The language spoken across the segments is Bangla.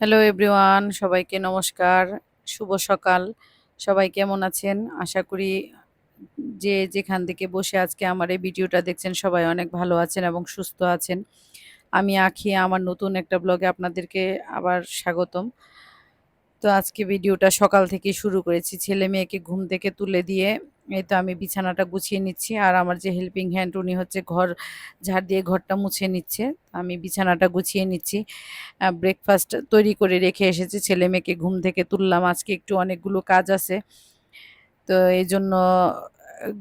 হ্যালো এভরিওয়ান সবাইকে নমস্কার। শুভ সকাল। সবাই কেমন আছেন? আশা করি যে যেখান থেকে বসে আজকে আমার এই ভিডিওটা দেখছেন, সবাই অনেক ভালো আছেন এবং সুস্থ আছেন। আমি আঁকি আমার নতুন একটা ব্লগে আপনাদেরকে আবার স্বাগতম। তো আজকে ভিডিওটা সকাল থেকে শুরু করেছি। ছেলে মেয়েকে ঘুম থেকে তুলে দিয়ে এই তো আমি বিছানাটা গুছিয়ে নিচ্ছি আর আমার যে হেল্পিং হ্যান্ড উনি হচ্ছে ঘর ঝাড় দিয়ে ঘরটা মুছে নিচ্ছে। আমি বিছানাটা গুছিয়ে নিচ্ছি। ব্রেকফাস্ট তৈরি করে রেখে এসেছি। ছেলে মেয়েকে ঘুম থেকে তুললাম। আজকে একটু অনেকগুলো কাজ আছে। তো এই জন্য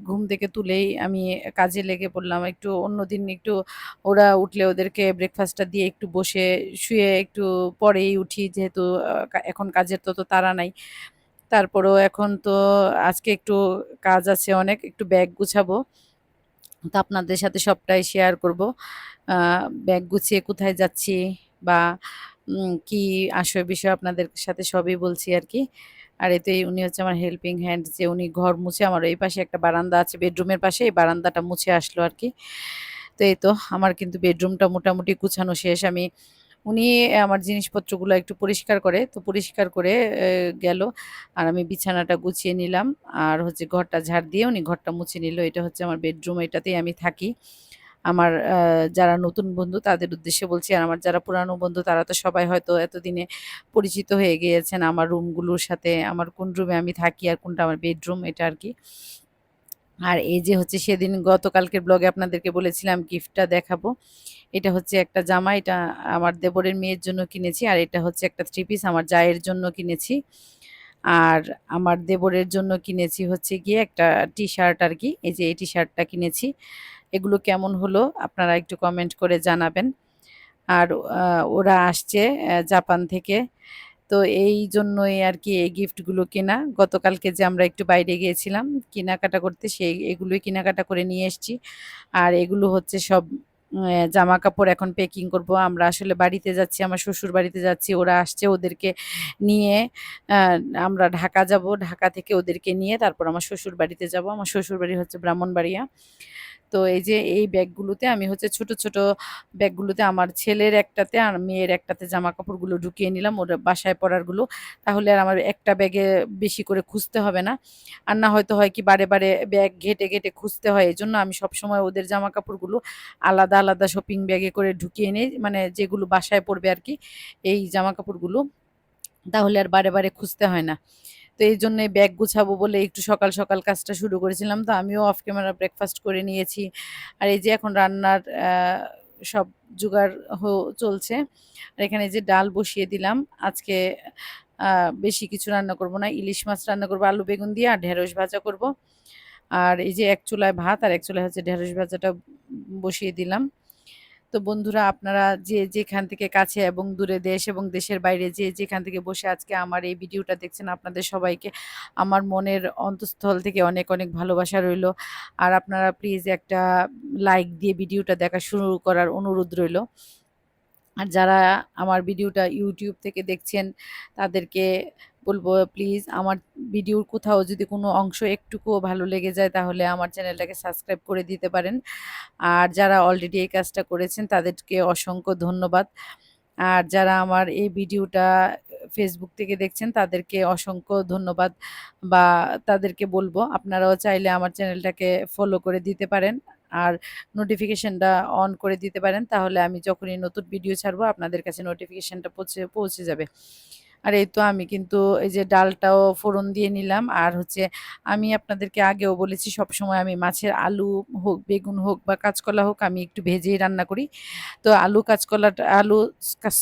ঘুম থেকে তুলেই আমি কাজে লেগে পড়লাম। একটু অন্যদিন একটু ওরা উঠলে ওদেরকে ব্রেকফাস্টটা দিয়ে একটু বসে শুয়ে একটু পরেই উঠি যেহেতু এখন কাজের তো তো তাড়া নাই। তারপরেও এখন তো আজকে একটু কাজ আছে অনেক, একটু ব্যাগ গুছাবো। তো আপনাদের সাথে সবটাই শেয়ার করব। ব্যাগ গুছিয়ে কোথায় যাচ্ছি বা কি আসয় বিষয় আপনাদের সাথে সবই বলছি আর কি। আর এতে উনি হচ্ছে আমার হেল্পিং হ্যান্ড যে উনি ঘর মুছে আমার এই পাশে একটা বারান্দা আছে বেডরুমের পাশে, এই বারান্দাটা মুছে আসলো আর কি। তো এই তো আমার কিন্তু বেডরুমটা মোটামুটি গুছানো শেষ। আমি, উনি আমার জিনিসপত্রগুলো একটু পরিষ্কার করে, তো পরিষ্কার করে গেল। আর আমি বিছানাটা গুছিয়ে নিলাম। আর হচ্ছে ঘরটা ঝাড় দিয়ে উনি ঘরটা মুছে নিল। এটা হচ্ছে আমার বেডরুম এটাতেই আমি থাকি। আমার যারা নতুন বন্ধু তাদের উদ্দেশ্যে বলছি, আর আমার যারা পুরানো বন্ধু তারা তো সবাই হয়তো এতদিনে পরিচিত হয়ে গিয়েছেন আমার রুমগুলোর সাথে, আমার কোন রুমে আমি থাকি আর কোনটা আমার বেডরুম এটা আর কি। আর এই যে হচ্ছে সেদিন গতকালকের ব্লগে আপনাদেরকে বলেছিলাম গিফটটা দেখাবো। এটা হচ্ছে একটা জামা, এটা আমার দেবরের মেয়ের জন্য কিনেছি, আর এটা হচ্ছে একটা থ্রি পিস আমার জায়ের জন্য কিনেছি। আর আমার দেবরের জন্য কিনেছি হচ্ছে গিয়ে একটা টি শার্ট আর কি এই যে এই টি শার্টটা কিনেছি। এগুলো কেমন হলো আপনারা একটু কমেন্ট করে জানাবেন। আর ওরা আসছে জাপান থেকে। তো এই জন্যই আর কি এই গিফটগুলো কেনা। গতকালকে যে আমরা একটু বাইরে গিয়েছিলাম, কেনাকাটা করতে, সেই এগুলোই কেনাকাটা করে নিয়ে এসছি। আর এগুলো হচ্ছে সব জামা কাপড় এখন প্যাকিং করব। আমরা আসলে বাড়িতে যাচ্ছি, আমার শ্বশুর বাড়িতে যাচ্ছি, ওরা আসছে ওদেরকে নিয়ে। আমরা ঢাকা যাব, ঢাকা থেকে ওদেরকে নিয়ে তারপর আমার শ্বশুর বাড়িতে যাব। আমার শ্বশুর বাড়ি হচ্ছে ব্রাহ্মণবাড়িয়া। তো এই যে এই ব্যাগগুলোতে আমি হচ্ছে ছোট ছোট ব্যাগগুলোতে আমার ছেলের একটাতে আর মেয়ের একটাতে জামা কাপড়গুলো ঢুকিয়ে নিলাম। ওর বাসায় পরারগুলো। তাহলে আর আমার একটা ব্যাগে বেশি করে খুঁজতে হবে না। আর না হয়তো হয় কি বারে বারে ব্যাগ ঘেটে ঘেটে খুঁজতে হয়। এই জন্য আমি সবসময় ওদের জামা কাপড়গুলো আলাদা আলাদা শপিং ব্যাগে করে ঢুকিয়ে নিই। মানে যেগুলো বাসায় পড়বে আর কি, এই জামা কাপড়গুলো তাহলে আর বারে বারে খুঁজতে হয় না। তো এই জন্য ব্যাগ গুছাবো বলে একটু সকাল সকাল কাজটা শুরু করেছিলাম। তো আমিও অফ ক্যামেরা ব্রেকফাস্ট করে নিয়েছি। আর এই যে এখন রান্নার সব জোগাড় চলছে। আর এখানে যে ডাল বসিয়ে দিলাম, আজকে বেশি কিছু রান্না করব না। ইলিশ মাছ রান্না করব, আলু বেগুন দিয়ে আর ঢেঁড়স ভাজা করব। আর এই যে এক চুলায় ভাত আর এক চুলায় হচ্ছে ঢেঁড়স ভাজাটা বসিয়ে দিলাম। তো বন্ধুরা, আপনারা যে যেখান থেকে কাছে এবং দূরে দেশ এবং দেশের বাইরে যে যেখান থেকে বসে আজকে আমার এই ভিডিওটা দেখছেন, আপনাদের সবাইকে আমার মনের অন্তঃস্থল থেকে অনেক অনেক ভালোবাসা রইল। আর আপনারা প্লিজ একটা লাইক দিয়ে ভিডিওটা দেখা শুরু করার অনুরোধ রইল। আর যারা আমার ভিডিওটা ইউটিউব থেকে দেখছেন, তাদেরকে বলব প্লিজ আমার ভিডিওর কোথাও যদি কোনো অংশ একটুকুও ভালো লেগে যায়, তাহলে আমার চ্যানেলটাকে সাবস্ক্রাইব করে দিতে পারেন। আর যারা অলরেডি এই কাজটা করেছেন, তাদেরকে অসংখ্য ধন্যবাদ। আর যারা আমার এই ভিডিওটা ফেসবুক থেকে দেখছেন, তাদেরকে অসংখ্য ধন্যবাদ। বা তাদেরকে বলব, আপনারাও চাইলে আমার চ্যানেলটাকে ফলো করে দিতে পারেন। আর নোটিফিকেশনটা অন করে দিতে পারেন, তাহলে আমি যখনই নতুন ভিডিও ছাড়বো, আপনাদের কাছে নোটিফিকেশনটা পৌঁছে পৌঁছে যাবে। আর এই তো আমি কিন্তু এই যে ডালটাও ফোড়ন দিয়ে নিলাম। আর হচ্ছে আমি আপনাদেরকে আগেও বলেছি সব সময় আমি মাছের আলু হোক, বেগুন হোক বা কাঁচকলা হোক আমি একটু ভেজেই রান্না করি। তো আলু কাঁচকলাটা, আলু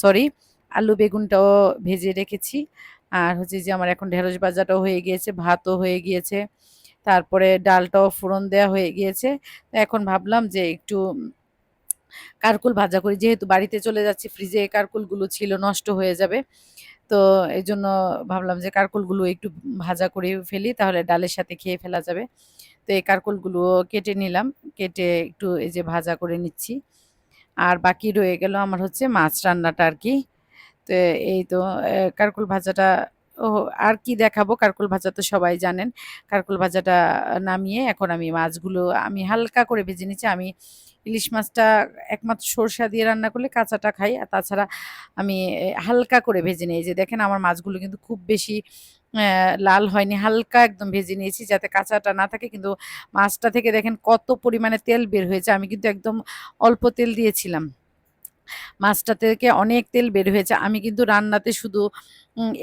সরি আলু বেগুনটাও ভেজে রেখেছি। আর হচ্ছে যে আমার এখন ঢেঁড়স ভাজাটাও হয়ে গিয়েছে, ভাতও হয়ে গিয়েছে। তারপরে ডালটাও ফোড়ন দেওয়া হয়ে গিয়েছে। এখন ভাবলাম যে একটু কারকুল ভাজা করি। যেহেতু বাড়িতে চলে যাচ্ছি, ফ্রিজে কারকুলগুলো ছিল, নষ্ট হয়ে যাবে। তো এই জন্য ভাবলাম যে কারকুলগুলো একটু ভাজা করে ফেলি, তাহলে ডালের সাথে খেয়ে ফেলা যাবে। তো এই কারকুলগুলো কেটে নিলাম, কেটে একটু এই যে ভাজা করে নিচ্ছি। আর বাকি রয়ে গেল আমার হচ্ছে মাছ রান্নাটা আর কি তো এই তো কারকুল ভাজাটা ও, আর কি দেখাবো? কারকুল ভাজা তো সবাই জানেন। কারকুল ভাজাটা নামিয়ে এখন আমি মাছগুলো, আমি হালকা করে ভেজে নিচ্ছি। আমি ইলিশ মাছটা একমাত্র সরষা দিয়ে রান্না করলে কাঁচাটা খাই। আর তাছাড়া আমি হালকা করে ভেজে নিই যে দেখেন আমার মাছগুলো কিন্তু খুব বেশি লাল হয়নি। হালকা একদম ভেজে নিয়েছি যাতে কাঁচাটা না থাকে। কিন্তু মাছটা থেকে দেখেন কত পরিমাণে তেল বের হয়েছে। আমি কিন্তু একদম অল্প তেল দিয়েছিলাম। মাছটা থেকে অনেক তেল বের হয়েছে। আমি কিন্তু রান্নাতে শুধু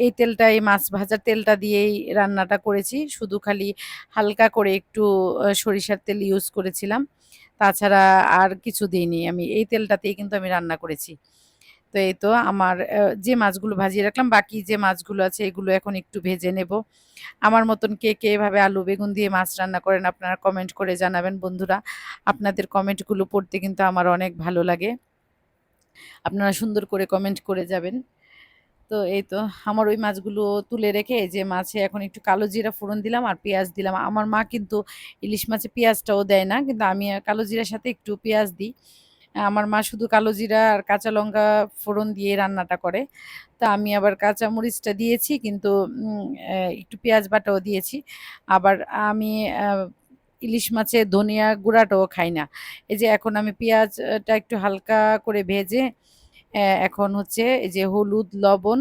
এই তেলটা এই মাছ ভাজার তেলটা দিয়েই রান্নাটা করেছি। শুধু খালি হালকা করে একটু সরিষার তেল ইউজ করেছিলাম। তাছাড়া আর কিছু দিইনি। আমি এই তেলটাতেই কিন্তু আমি রান্না করেছি। তো এই তো আমার যে মাছগুলো ভাজিয়ে রাখলাম, বাকি যে মাছগুলো আছে, এগুলো এখন একটু ভেজে নেব। আমার মতন কে কে এভাবে আলু বেগুন দিয়ে মাছ রান্না করেন, আপনারা কমেন্ট করে জানাবেন বন্ধুরা। আপনাদের কমেন্টগুলো পড়তে কিন্তু আমার অনেক ভালো লাগে। আপনারা সুন্দর করে কমেন্ট করে যাবেন। তো এই তো, আমার ওই মাছগুলো তুলে রেখে যে মাছে এখন একটু কালো জিরা ফোড়ন দিলাম আর পেঁয়াজ দিলাম। আমার মা কিন্তু ইলিশ মাছে পেঁয়াজটাও দেয় না, কিন্তু আমি কালো জিরার সাথে একটু পেঁয়াজ দিই। আমার মা শুধু কালো জিরা আর কাঁচা লঙ্কা ফোড়ন দিয়ে রান্নাটা করে। তা আমি আবার কাঁচা মরিচটা দিয়েছি, কিন্তু একটু পেঁয়াজ বাটাও দিয়েছি। আবার আমি ইলিশ মাছে ধনিয়া গুঁড়াটাও খাই না। এই যে এখন আমি পেঁয়াজটা একটু হালকা করে ভেজে এখন হচ্ছে এই যে হলুদ, লবণ,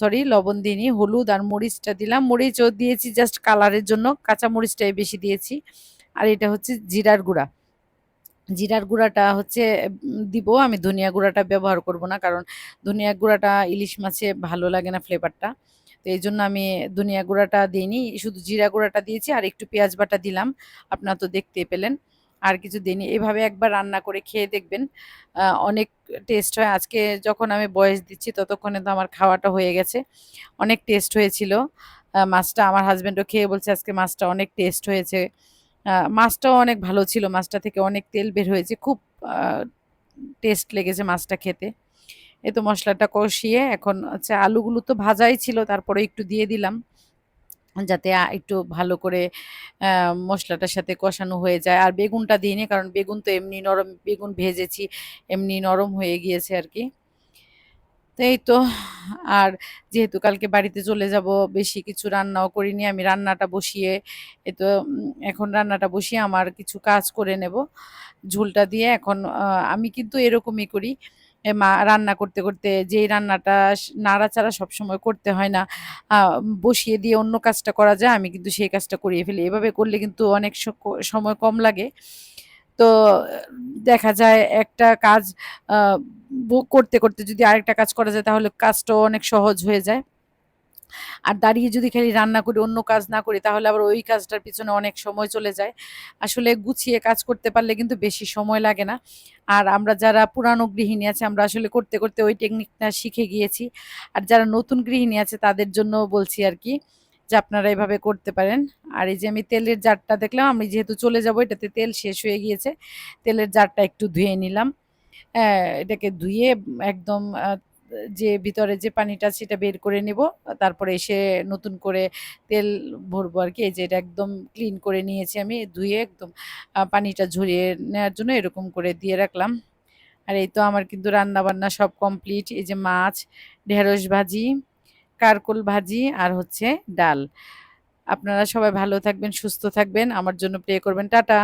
সরি, লবণ দিইনি, হলুদ আর মরিচটা দিলাম। মরিচও দিয়েছি জাস্ট কালারের জন্য কাঁচা মরিচটাই বেশি দিয়েছি। আর এটা হচ্ছে জিরার গুঁড়া। জিরার গুঁড়াটা হচ্ছে দিব, আমি ধনিয়া গুঁড়াটা ব্যবহার করব না, কারণ ধনিয়া গুঁড়াটা ইলিশ মাছে ভালো লাগে না ফ্লেভারটা তো এই জন্য আমি ধনিয়া গুঁড়াটা দিইনি, শুধু জিরা গুঁড়াটা দিয়েছি আর একটু পেঁয়াজ বাটা দিলাম। আপনারা তো দেখতেই পেলেন, আর কিছু দিইনি। এভাবে একবার রান্না করে খেয়ে দেখবেন অনেক টেস্ট হয়। আজকে যখন আমি বয়স দিচ্ছি, ততক্ষণে তো আমার খাওয়াটা হয়ে গেছে। অনেক টেস্ট হয়েছিল। মাছটা আমার হাজবেন্ডও খেয়ে বলছে, আজকে মাছটা অনেক টেস্ট হয়েছে। মাছটাও অনেক ভালো ছিল। মাছটা থেকে অনেক তেল বের হয়েছে। খুব টেস্ট লেগেছে মাছটা খেতে। এই তো মশলাটা কষিয়ে এখন হচ্ছে আলুগুলো তো ভাজাই ছিল, তারপরে একটু দিয়ে দিলাম। যাতে একটু ভালো করে মশলাটার সাথে কষানো হয়ে যায়। আর বেগুনটা দিইনি, কারণ বেগুন তো এমনি নরম, বেগুন ভেজেছি, এমনি নরম হয়ে গিয়েছে আর কি তো এই তো, আর যেহেতু কালকে বাড়িতে চলে যাব, বেশি কিছু রান্নাও করিনি, আমি রান্নাটা বসিয়ে এই তো এখন রান্নাটা বসিয়ে আমার কিছু কাজ করে নেব। ঝোলটা দিয়ে এখন আমি কিন্তু এরকমই করি। এ মা রান্না করতে করতে যেই রান্নাটা নাড়াচাড়া সবসময় করতে হয় না বসিয়ে দিয়ে অন্য কাজটা করা যায়, আমি কিন্তু সেই কাজটা করিয়ে ফেলি। এভাবে করলে কিন্তু অনেক সময় কম লাগে। তো দেখা যায় একটা কাজ করতে করতে যদি আরেকটা কাজ করা যায়, তাহলে কাজটাও অনেক সহজ হয়ে যায়। আর দাঁড়িয়ে যদি খালি রান্না করি অন্য কাজ না করি তাহলে আবার ওই কাজটার পিছনে অনেক সময় চলে যায়। আসলে গুছিয়ে কাজ করতে পারলে কিন্তু বেশি সময় লাগে না। আর আমরা যারা পুরানো গৃহিণী আছে আমরা আসলে করতে করতে ওই টেকনিকটা শিখে গিয়েছি। আর যারা নতুন গৃহিণী আছে তাদের জন্য বলছি আর কি যে আপনারা এভাবে করতে পারেন। আর এই যে আমি তেলের জারটা দেখলাম আমি যেহেতু চলে যাব এটাতে তেল শেষ হয়ে গিয়েছে। তেলের জারটা একটু ধুয়ে নিলাম। হ্যাঁ, এটাকে ধুয়ে একদম যে ভিতরে যে পানিটা সেটা বের করে নেব, তারপরে এসে নতুন করে তেল ভরবো আর কি, এই যে এটা একদম ক্লিন করে নিয়েছি আমি, ধুয়ে একদম পানিটা ঝরিয়ে নেওয়ার জন্য এরকম করে দিয়ে রাখলাম। আর এই তো আমার কিন্তু রান্না বান্না সব কমপ্লিট এই যে মাছ, ঢেঁড়স ভাজি, কারকোল ভাজি আর হচ্ছে ডাল। আপনারা সবাই ভালো থাকবেন, সুস্থ থাকবেন, আমার জন্য প্রে করবেন, টাটা!